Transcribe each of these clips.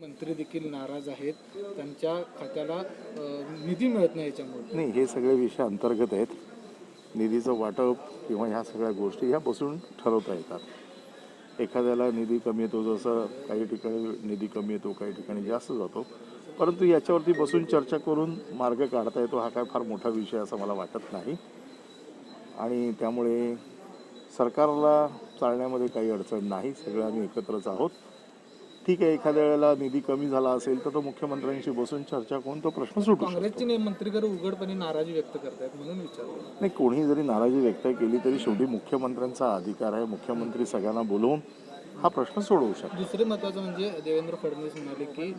मंत्री देखील नाराज आहेत. त्यांच्या खात्याला निधी मिळत नाही याच्यामुळे. नाही हे सगळे विषय अंतर्गत आहेत. निधीचं वाटप किंवा ह्या सगळ्या गोष्टी ह्या बसून ठरवता येतात. एखाद्याला निधी कमी येतो जसं काही ठिकाणी निधी कमी येतो काही ठिकाणी जास्त जातो. परंतु याच्यावरती बसून चर्चा करून मार्ग काढता येतो हा काय फार मोठा विषय असं मला वाटत नाही. आणि त्यामुळे सरकारला चालण्यामध्ये काही अडचण नाही. सगळे आम्ही एकत्रच आहोत. ठीक आहे एखाद्या वेळेला निधी कमी झाला असेल तर तो मुख्यमंत्र्यांशी बसून चर्चा करून तो प्रश्न सुटू शकतो. काँग्रेसचे उघडपणे नाराजी व्यक्त करतायत म्हणून विचारलं. नाही कोणी जरी नाराजी व्यक्त केली तरी शेवटी मुख्यमंत्र्यांचा अधिकार आहे. मुख्यमंत्री सगळ्यांना बोलवून हा प्रश्न सोडवू शकतो दुसरे महत्वाचं म्हणजे देवेंद्र फडणवीस म्हणाले की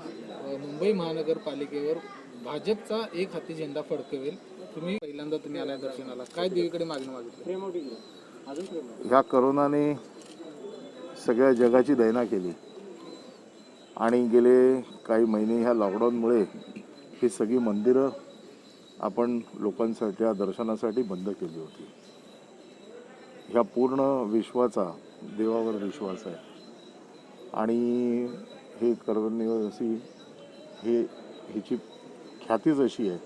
मुंबई महानगरपालिकेवर भाजपचा एक हाती झेंडा फडकवेल. तुम्ही पहिल्यांदा तुम्ही आल्या दर्शनाला. काय देवीकडे मागणं मागितलं? ह्या करोनाने सगळ्या जगाची दैना केली. आणि गेले काही महिने ह्या लॉकडाऊनमुळे ही सगळी मंदिरं आपण लोकांसाठी या दर्शनासाठी बंद केली होती. ह्या पूर्ण विश्वाचा देवावर विश्वास आहे. आणि हे करवणीवरसी हे हिची ख्यातीच अशी आहे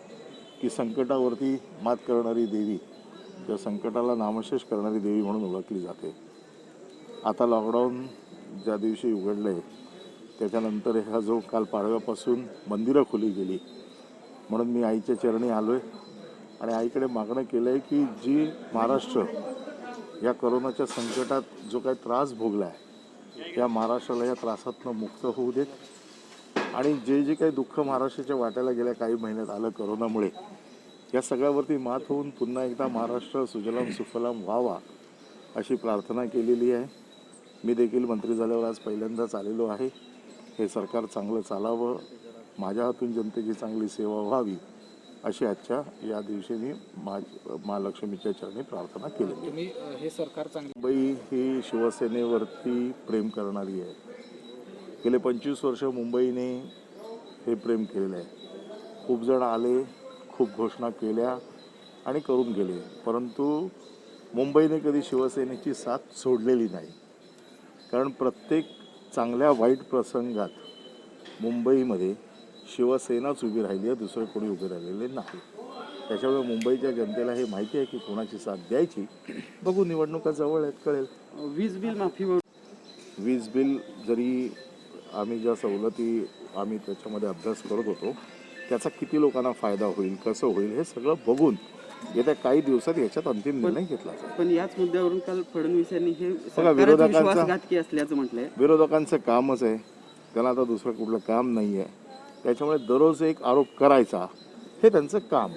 की संकटावरती मात करणारी देवी किंवा संकटाला नामशेष करणारी देवी म्हणून ओळखली जाते. आता लॉकडाऊन ज्या दिवशी उघडलं आहे त्याच्यानंतर ह्या जो काल पाडव्यापासून मंदिरं खुली गेली. म्हणून मी आईच्या चरणी आलो आहे आणि आईकडे मागणं केलं आहे की जी महाराष्ट्र या करोनाच्या संकटात जो काही त्रास भोगला आहे त्या महाराष्ट्राला या त्रासातनं मुक्त होऊ देत. आणि जे जे काही दुःख महाराष्ट्राच्या वाट्याला गेल्या काही महिन्यात आलं करोनामुळे या सगळ्यावरती मात होऊन पुन्हा एकदा महाराष्ट्र सुजलाम सुफलाम व्हावा अशी प्रार्थना केलेली आहे. मी देखील मंत्री झाल्यावर आज पहिल्यांदाच आलेलो आहे. हे सरकार चांगलं चालावं माझ्या हातून जनतेची चांगली सेवा व्हावी अशी आजच्या या दिवशी मी मा महालक्ष्मीच्या चरणी प्रार्थना केली. हे सरकार चांगले मुंबई ही शिवसेनेवरती प्रेम करणारी आहे. गेले पंचवीस वर्ष मुंबईने हे प्रेम केलेलं आहे. खूप जण आले खूप घोषणा केल्या आणि करून गेले. परंतु मुंबईने कधी शिवसेनेची साथ सोडलेली नाही. कारण प्रत्येक चांगल्या वाईट प्रसंगात मुंबईमध्ये शिवसेनाच उभी राहिली आहे दुसरे कोणी उभे राहिलेले नाही. त्याच्यामुळे मुंबईच्या जनतेला हे माहिती आहे की कोणाची साथ द्यायची. बघू निवडणुका जवळ आहेत कळेल. वीज बिल माफी वीज बिल जरी आम्ही ज्या सवलती आम्ही त्याच्यामध्ये अभ्यास करत होतो त्याचा किती लोकांना फायदा होईल कसं होईल हे सगळं बघून येत्या काही दिवसात याच्यात अंतिम निर्णय घेतला. जाईल पण याच मुद्द्यावरून काल फडणवीस यांनी हे बघा, विरोधकांचा- असल्याचं म्हटलंय. विरोधकांचं कामच आहे. त्याला आता दुसरं कुठलं काम नाही आहे त्याच्यामुळे दररोज एक आरोप करायचा हे त्यांचं काम.